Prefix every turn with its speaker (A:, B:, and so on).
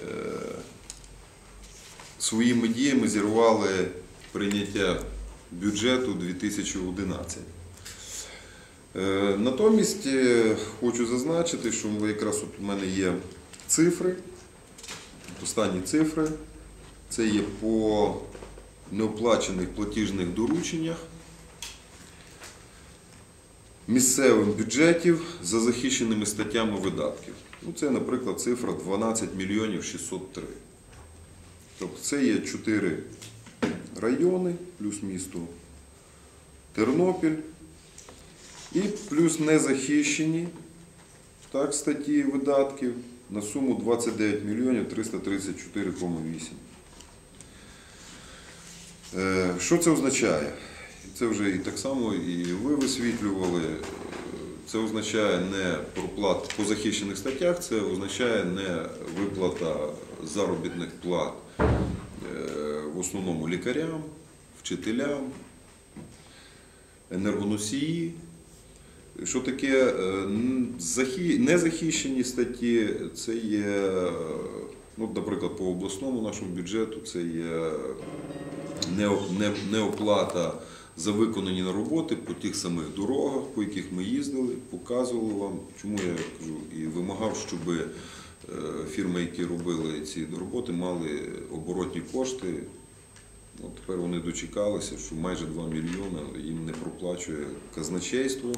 A: е, своїми діями зірвали прийняття бюджету 2011. Е, Натомість е, хочу зазначити, що якраз от у мене є цифри, останні цифри. Це є по неоплачених платіжних дорученнях місцевих бюджетів за захищеними статтями видатків. Ну, це, наприклад, цифра 12 мільйонів 603. Тобто це є 4 райони, плюс місто Тернопіль, і плюс незахищені так, статті видатків на суму 29 мільйонів 334,8. Е, Що це означає? Це вже і так само і ви висвітлювали. Е, Це означає не проплат по захищених статтях, це означає не виплата заробітних плат е, в основному лікарям, вчителям, енергоносії. Що таке е, незахищені статті? Це є, е, ну, наприклад, по обласному нашому бюджету, це є не- неоплата за виконані роботи по тих самих дорогах, по яких ми їздили, показували вам. Чому я кажу і вимагав, щоб е, фірми, які робили ці роботи, мали оборотні кошти. От тепер вони дочекалися, що майже 2 мільйони їм не проплачує казначейство.